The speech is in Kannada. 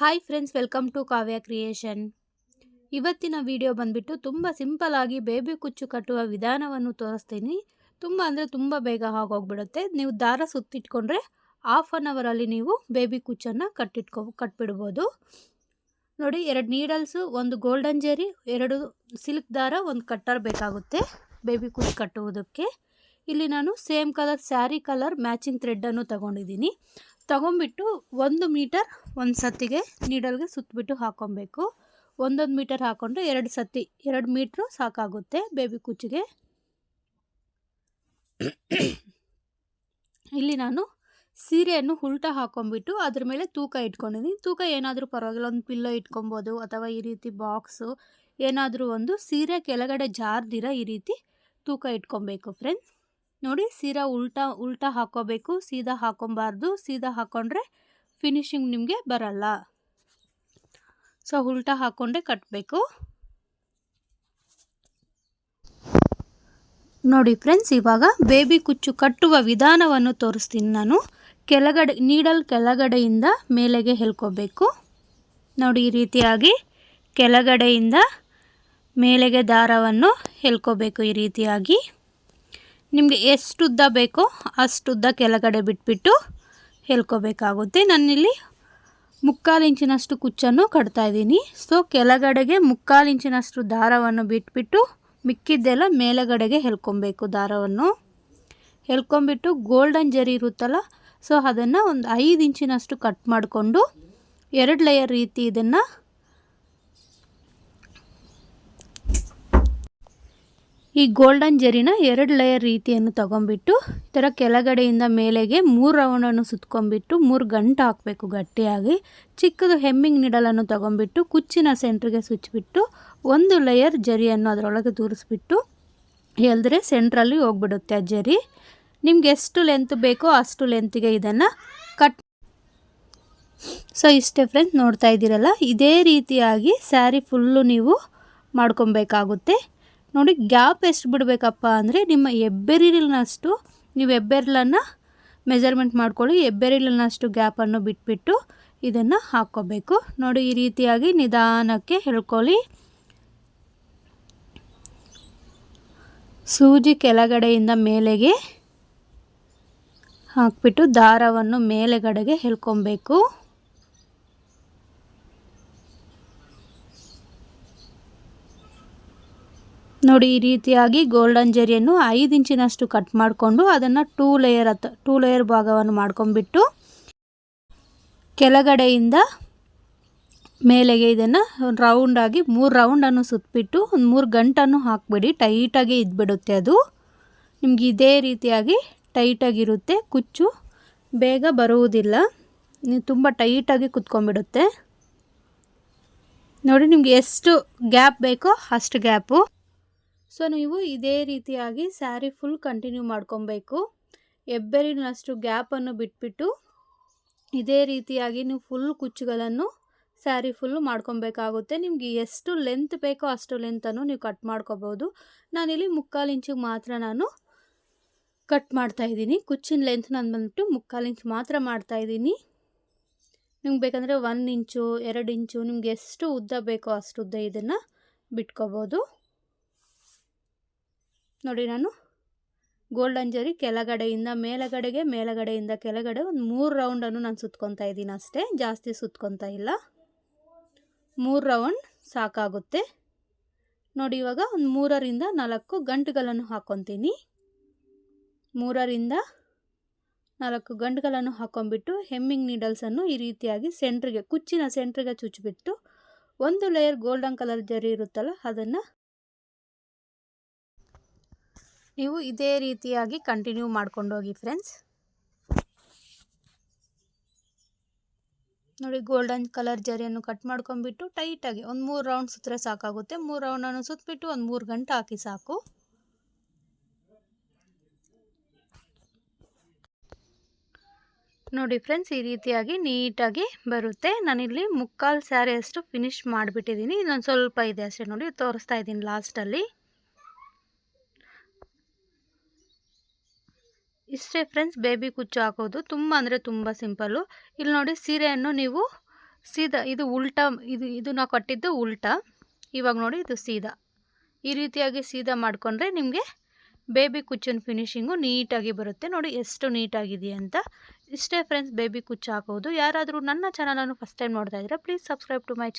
Hi friends welcome to Kavya creation ಇವತ್ತಿನ ವಿಡಿಯೋ ಬಂದ್ಬಿಟ್ಟು ತುಂಬ ಸಿಂಪಲ್ ಆಗಿ ಬೇಬಿ ಕುಚ್ಚು ಕಟ್ಟುವ ವಿಧಾನವನ್ನು ತೋರಿಸ್ತೀನಿ. ತುಂಬ ಅಂದರೆ ತುಂಬ ಬೇಗ ಆಗೋಗ್ಬಿಡುತ್ತೆ. ನೀವು ದಾರ ಸುತ್ತಿಟ್ಕೊಂಡ್ರೆ ಹಾಫ್ ಆನ್ ಅವರಲ್ಲಿ ನೀವು ಬೇಬಿ ಕುಚ್ಚನ್ನು ಕಟ್ಟಿಟ್ಕೊ, ಕಟ್ಬಿಡ್ಬೋದು. ನೋಡಿ, ಎರಡು ನೀಡಲ್ಸು ಒಂದು ಗೋಲ್ಡನ್ ಜೆರಿ ಎರಡು ಸಿಲ್ಕ್ ದಾರ, ಒಂದು ಕಟ್ಟರ್ ಬೇಕಾಗುತ್ತೆ ಬೇಬಿ ಕುಚ್ಚು ಕಟ್ಟುವುದಕ್ಕೆ. ಇಲ್ಲಿ ನಾನು same colour sari colour matching ಥ್ರೆಡ್ಡನ್ನು ತಗೊಂಡಿದ್ದೀನಿ. ತಗೊಂಬಿಟ್ಟು ಒಂದು ಮೀಟರ್ ಒಂದು ಸತ್ತಿಗೆ ನೀಡಲ್ಗೆ ಸುತ್ತಬಿಟ್ಟು ಹಾಕೊಬೇಕು. ಒಂದೊಂದು ಮೀಟರ್ ಹಾಕ್ಕೊಂಡು ಎರಡು ಸತಿ ಎರಡು ಮೀಟ್ರು ಸಾಕಾಗುತ್ತೆ ಬೇಬಿ ಕುಚ್ಚಿಗೆ. ಇಲ್ಲಿ ನಾನು ಸೀರೆಯನ್ನು ಉಲ್ಟಾ ಹಾಕೊಂಡ್ಬಿಟ್ಟು ಅದ್ರ ಮೇಲೆ ತೂಕ ಇಟ್ಕೊಂಡಿದ್ದೀನಿ. ತೂಕ ಏನಾದರೂ ಪರವಾಗಿಲ್ಲ, ಒಂದು ಪಿಲ್ಲೋ ಇಟ್ಕೊಬೋದು ಅಥವಾ ಈ ರೀತಿ ಬಾಕ್ಸು, ಏನಾದರೂ ಒಂದು ಸೀರೆ ಕೆಳಗಡೆ ಜಾರ್ದಿರ ಈ ರೀತಿ ತೂಕ ಇಟ್ಕೊಬೇಕು ಫ್ರೆಂಡ್ಸ್. ನೋಡಿ ಸೀರಾ ಉಲ್ಟಾ ಉಲ್ಟಾ ಹಾಕೋಬೇಕು. ಸೀದಾ ಹಾಕೊಬಾರ್ದು. ಸೀದಾ ಹಾಕೊಂಡ್ರೆ ಫಿನಿಶಿಂಗ್ ನಿಮಗೆ ಬರಲ್ಲ. ಸೊ ಉಲ್ಟಾ ಹಾಕೊಂಡೆ ಕಟ್ಟಬೇಕು ನೋಡಿ ಫ್ರೆಂಡ್ಸ್ ಇವಾಗ ಬೇಬಿ ಕುಚ್ಚು ಕಟ್ಟುವ ವಿಧಾನವನ್ನು ತೋರಿಸ್ತೀನಿ ನಾನು. ಕೆಳಗಡೆ ನೀಡಲ್ ಕೆಳಗಡೆಯಿಂದ ಮೇಲೆಗೆ ಹೇಳ್ಕೋಬೇಕು. ನೋಡಿ ಈ ರೀತಿಯಾಗಿ ಕೆಳಗಡೆಯಿಂದ ಮೇಲೆಗೆ ದಾರವನ್ನು ಹೇಳ್ಕೋಬೇಕು ಈ ರೀತಿಯಾಗಿ. ನಿಮಗೆ ಎಷ್ಟು ಉದ್ದ ಬೇಕೋ ಅಷ್ಟು ಉದ್ದ ಕೆಳಗಡೆ ಬಿಟ್ಬಿಟ್ಟು ಹೇಳ್ಕೋಬೇಕಾಗುತ್ತೆ. ನಾನಿಲ್ಲಿ ಮುಕ್ಕಾಲು ಇಂಚಿನಷ್ಟು ಕುಚ್ಚನ್ನು ಕಟ್ತಾ ಇದ್ದೀನಿ. ಸೊ ಕೆಳಗಡೆಗೆ ಮುಕ್ಕಾಲು ಇಂಚಿನಷ್ಟು ದಾರವನ್ನು ಬಿಟ್ಬಿಟ್ಟು ಮಿಕ್ಕಿದ್ದೆಲ್ಲ ಮೇಲಗಡೆಗೆ ಹೇಳ್ಕೊಬೇಕು ದಾರವನ್ನು. ಹೇಳ್ಕೊಂಬಿಟ್ಟು ಗೋಲ್ಡನ್ ಜರಿ ಇರುತ್ತಲ್ಲ ಸೊ ಅದನ್ನು ಒಂದು ಐದು ಇಂಚಿನಷ್ಟು ಕಟ್ ಮಾಡಿಕೊಂಡು ಎರಡು ಲೇಯರ್ ರೀತಿ ಇದನ್ನು ಈ ಗೋಲ್ಡನ್ ಜರಿನ ಎರಡು ಲೇಯರ್ ರೀತಿಯನ್ನು ತಗೊಂಬಿಟ್ಟು ಈ ಥರ ಕೆಳಗಡೆಯಿಂದ ಮೇಲೆಗೆ ಮೂರು ರೌಂಡನ್ನು ಸುತ್ಕೊಂಬಿಟ್ಟು, ಮೂರು ಗಂಟೆ ಹಾಕಬೇಕು ಗಟ್ಟಿಯಾಗಿ. ಚಿಕ್ಕದು ಹೆಮ್ಮಿಂಗ್ ನಿಡಲನ್ನು ತೊಗೊಂಬಿಟ್ಟು, ಕುಚ್ಚಿನ ಸೆಂಟ್ರಿಗೆ ಸುಚ್ಚಿಬಿಟ್ಟು, ಒಂದು ಲೇಯರ್ ಜರಿಯನ್ನು ಅದರೊಳಗೆ ತೂರಿಸ್ಬಿಟ್ಟು ಎಲ್ದ್ರೆ ಸೆಂಟ್ರಲ್ಲಿ ಹೋಗ್ಬಿಡುತ್ತೆ ಆ ಜರಿ. ನಿಮ್ಗೆ ಎಷ್ಟು ಲೆಂತ್ ಬೇಕೋ ಅಷ್ಟು ಲೆಂತಿಗೆ ಇದನ್ನು ಕಟ್ ಸೊ ಇಷ್ಟೇ ಫ್ರೆಂಡ್ಸ್ ನೋಡ್ತಾ ಇದ್ದೀರಲ್ಲ? ಇದೇ ರೀತಿಯಾಗಿ ಸ್ಯಾರಿ ಫುಲ್ಲು ನೀವು ಮಾಡ್ಕೊಬೇಕಾಗುತ್ತೆ. ನೋಡಿ ಗ್ಯಾಪ್ ಎಷ್ಟು ಬಿಡಬೇಕಪ್ಪ ಅಂದರೆ ನಿಮ್ಮ ಹೆಬ್ಬೆರಿಲಿನಷ್ಟು ನೀವು ಹೆಬ್ಬೆರಲನ್ನು ಮೆಜರ್ಮೆಂಟ್ ಮಾಡ್ಕೊಳ್ಳಿ ಹೆಬ್ಬೆರಿಲಿನಷ್ಟು ಗ್ಯಾಪನ್ನು ಬಿಟ್ಬಿಟ್ಟು ಇದನ್ನು ಹಾಕ್ಕೋಬೇಕು. ನೋಡಿ ಈ ರೀತಿಯಾಗಿ ನಿಧಾನಕ್ಕೆ ಹೇಳ್ಕೊಳ್ಳಿ. ಸೂಜಿ ಕೆಳಗಡೆಯಿಂದ ಮೇಲೆಗೆ ಹಾಕ್ಬಿಟ್ಟು ದಾರವನ್ನು ಮೇಲೆಗಡೆಗೆ ಹೇಳ್ಕೊಬೇಕು. ನೋಡಿ, ಈ ರೀತಿಯಾಗಿ ಗೋಲ್ಡನ್ ಜರಿಯನ್ನು ಐದು ಇಂಚಿನಷ್ಟು ಕಟ್ ಮಾಡಿಕೊಂಡು ಅದನ್ನು ಟೂ ಲೇಯರ್ ಹತ್ತ ಟೂ ಲೇಯರ್ ಭಾಗವನ್ನು ಮಾಡ್ಕೊಂಡ್ಬಿಟ್ಟು ಕೆಳಗಡೆಯಿಂದ ಮೇಲೆಗೆ ಇದನ್ನು ರೌಂಡಾಗಿ ಮೂರು ರೌಂಡನ್ನು ಸುತ್ತಬಿಟ್ಟು ಒಂದು ಮೂರು ಗಂಟನ್ನು ಹಾಕ್ಬಿಡಿ. ಟೈಟಾಗಿ ಇದ್ಬಿಡುತ್ತೆ ಅದು. ನಿಮ್ಗೆ ಇದೇ ರೀತಿಯಾಗಿ ಟೈಟಾಗಿರುತ್ತೆ ಕುಚ್ಚು ಬೇಗ ಬರುವುದಿಲ್ಲ. ನೀವು ತುಂಬ ಟೈಟಾಗಿ ಕುತ್ಕೊಂಡ್ಬಿಡುತ್ತೆ. ನೋಡಿ, ನಿಮ್ಗೆ ಎಷ್ಟು ಗ್ಯಾಪ್ ಬೇಕೋ ಅಷ್ಟು ಗ್ಯಾಪು ಸೊ, ನೀವು ಇದೇ ರೀತಿಯಾಗಿ ಸ್ಯಾರಿ ಫುಲ್ ಕಂಟಿನ್ಯೂ ಮಾಡ್ಕೊಬೇಕು. ಎಬ್ಬೆರಿನಷ್ಟು ಗ್ಯಾಪನ್ನು ಬಿಟ್ಬಿಟ್ಟು ಇದೇ ರೀತಿಯಾಗಿ ನೀವು ಫುಲ್ ಕುಚ್ಚುಗಳನ್ನು ಸ್ಯಾರಿ ಫುಲ್ಲು ಮಾಡ್ಕೊಬೇಕಾಗುತ್ತೆ. ನಿಮಗೆ ಎಷ್ಟು ಲೆಂತ್ ಬೇಕೋ ಅಷ್ಟು ಲೆಂತನ್ನು ನೀವು ಕಟ್ ಮಾಡ್ಕೋಬೋದು. ನಾನಿಲ್ಲಿ ಮುಕ್ಕಾಲು ಇಂಚಿಗೆ ಮಾತ್ರ ನಾನು ಕಟ್ ಮಾಡ್ತಾಯಿದ್ದೀನಿ ಕುಚ್ಚಿನ ಲೆಂತ್ ನಾನು ಬಂದ್ಬಿಟ್ಟು ಮುಕ್ಕಾಲು ಇಂಚ್ ಮಾತ್ರ ಮಾಡ್ತಾಯಿದ್ದೀನಿ ನಿಮ್ಗೆ ಬೇಕಂದರೆ ಒನ್ ಇಂಚು, ಎರಡು ಇಂಚು, ನಿಮ್ಗೆ ಎಷ್ಟು ಉದ್ದ ಬೇಕೋ ಅಷ್ಟು ಉದ್ದ ಇದನ್ನು ಬಿಟ್ಕೋಬೋದು. ನೋಡಿ ನಾನು. ಗೋಲ್ಡನ್ ಜರಿ ಕೆಳಗಡೆಯಿಂದ ಮೇಲಗಡೆಗೆ, ಮೇಲಗಡೆಯಿಂದ ಕೆಳಗಡೆ ಒಂದು ಮೂರು ರೌಂಡನ್ನು ನಾನು ಸುತ್ಕೊತಾ ಇದ್ದೀನಿ ಅಷ್ಟೇ. ಜಾಸ್ತಿ ಸುತ್ಕೊತಾ ಇಲ್ಲ. ಮೂರು ರೌಂಡ್ ಸಾಕಾಗುತ್ತೆ. ನೋಡಿ ಇವಾಗ ಒಂದು ಮೂರರಿಂದ ನಾಲ್ಕು ಗಂಟುಗಳನ್ನು ಹಾಕ್ಕೊತೀನಿ ಮೂರರಿಂದ ನಾಲ್ಕು ಗಂಟುಗಳನ್ನು ಹಾಕ್ಕೊಂಬಿಟ್ಟು ಹೆಮ್ಮಿಂಗ್ ನೀಡಲ್ಸನ್ನು ಈ ರೀತಿಯಾಗಿ ಸೆಂಟ್ರಿಗೆ ಕುಚ್ಚಿನ ಸೆಂಟ್ರಿಗೆ ಚುಚ್ಚಿಬಿಟ್ಟು ಒಂದು ಲೇಯರ್ ಗೋಲ್ಡನ್ ಕಲರ್ ಜರಿ ಇರುತ್ತಲ್ಲ, ಅದನ್ನು ನೀವು ಇದೇ ರೀತಿಯಾಗಿ ಕಂಟಿನ್ಯೂ ಮಾಡ್ಕೊಂಡು ಹೋಗಿ ಫ್ರೆಂಡ್ಸ್ ನೋಡಿ ಗೋಲ್ಡನ್ ಕಲರ್ ಜರಿಯನ್ನು ಕಟ್ ಮಾಡ್ಕೊಂಡ್ಬಿಟ್ಟು ಟೈಟಾಗಿ ಒಂದು ಮೂರು ರೌಂಡ್ ಸುತ್ತರೆ ಸಾಕಾಗುತ್ತೆ. ಮೂರು ರೌಂಡನ್ನು ಸುತ್ತಬಿಟ್ಟು ಒಂದು ಮೂರು ಗಂಟೆ ಹಾಕಿ ಸಾಕು. ನೋಡಿ ಫ್ರೆಂಡ್ಸ್ ಈ ರೀತಿಯಾಗಿ ನೀಟಾಗಿ ಬರುತ್ತೆ. ನಾನಿಲ್ಲಿ ಮುಕ್ಕಾಲು ಸ್ಯಾರಿ ಅಷ್ಟು ಫಿನಿಶ್ ಮಾಡಿಬಿಟ್ಟಿದ್ದೀನಿ. ಇನ್ನೊಂದು ಸ್ವಲ್ಪ ಇದೆ ಅಷ್ಟೇ ನೋಡಿ, ತೋರಿಸ್ತಾ ಇದ್ದೀನಿ ಲಾಸ್ಟಲ್ಲಿ ಇಷ್ಟೇ ಫ್ರೆಂಡ್ಸ್ ಬೇಬಿ ಕುಚ್ಚು ಹಾಕೋದು ತುಂಬ ಅಂದರೆ ತುಂಬ ಸಿಂಪಲ್ಲು ಇಲ್ಲಿ ನೋಡಿ ಸೀರೆಯನ್ನು ನೀವು ಸೀದಾ ಇದು ಉಲ್ಟಾ, ಇದು ಇದು ನಾವು ಕಟ್ಟಿದ್ದು ಉಲ್ಟಾ. ಇವಾಗ ನೋಡಿ ಇದು ಸೀದಾ. ಈ ರೀತಿಯಾಗಿ ಸೀದಾ ಮಾಡಿಕೊಂಡ್ರೆ ನಿಮಗೆ ಬೇಬಿ ಕುಚ್ಚಿನ ಫಿನಿಶಿಂಗು ನೀಟಾಗಿ ಬರುತ್ತೆ. ನೋಡಿ ಎಷ್ಟು ನೀಟಾಗಿದೆ ಅಂತ. ಇಷ್ಟೇ ಫ್ರೆಂಡ್ಸ್ ಬೇಬಿ ಕುಚ್ಚು ಹಾಕೋದು. ಯಾರಾದರೂ ನನ್ನ ಚಾನಲನ್ನು ಫಸ್ಟ್ ಟೈಮ್ ನೋಡ್ತಾ ಇದ್ದರೆ please subscribe to my channel